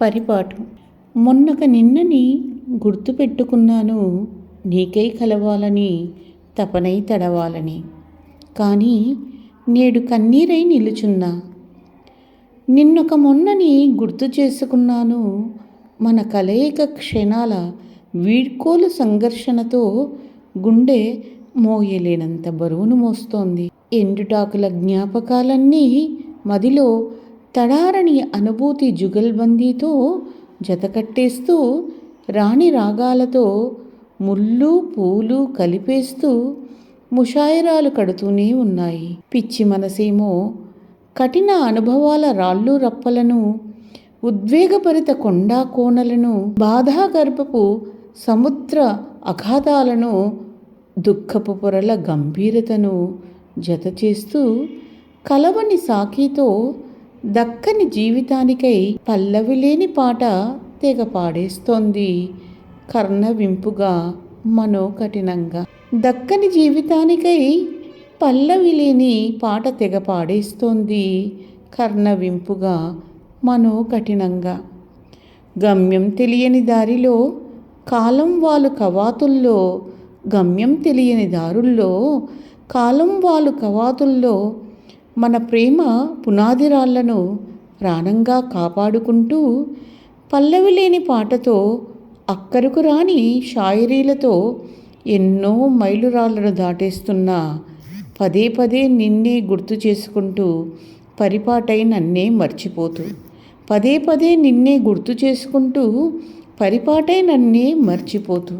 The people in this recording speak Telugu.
పరిపాటు. మొన్నక నిన్నని గుర్తుపెట్టుకున్నాను. నీకై కలవాలని తపనై తడవాలని. కానీ నేడు కన్నీరై నిలుచున్నా. నిన్నొక మొన్నని గుర్తు చేసుకున్నాను. మన కలయిక క్షణాల వీడ్కోలు సంఘర్షణతో గుండె మోయలేనంత బరువును మోస్తోంది. ఎండుటాకుల జ్ఞాపకాలన్నీ మదిలో తడారని అనుభూతి జుగల్బందీతో జతకట్టేస్తూ రాణి రాగాలతో ముళ్ళు పూలు కలిపేస్తూ ముషాయిరాలు కడుతూనే ఉన్నాయి. పిచ్చి మనసేమో కఠిన అనుభవాల రాళ్ళు రప్పలను ఉద్వేగభరిత కొండా కోణలను బాధాగర్భపు సముద్ర అఘాతాలను దుఃఖపు పొరల గంభీరతను జత చేస్తూ కలవని సాకితో దక్కని జీవితానికై పల్లవి లేని పాట తెగ పాడేస్తోంది. కర్ణవింపుగా మనోకఠినంగా. దక్కని జీవితానికై పల్లవి లేని పాట తెగ పాడేస్తోంది. కర్ణవింపుగా మనోకఠినంగా. గమ్యం తెలియని దారిలో కాలం వాళ్ళు కవాతుల్లో. గమ్యం తెలియని దారుల్లో కాలం వాళ్ళు కవాతుల్లో మన ప్రేమ పునాదిరాళ్ళను ప్రాణంగా కాపాడుకుంటూ పల్లవి లేని పాటతో అక్కరకు రాని షాయరీలతో ఎన్నో మైలురాళ్ళను దాటేస్తున్న పదే పదే నిన్నే గుర్తు చేసుకుంటూ పరిపాటై నన్నే మర్చిపోతూ పదే పదే నిన్నే గుర్తు చేసుకుంటూ పరిపాటై నన్నే మర్చిపోతూ.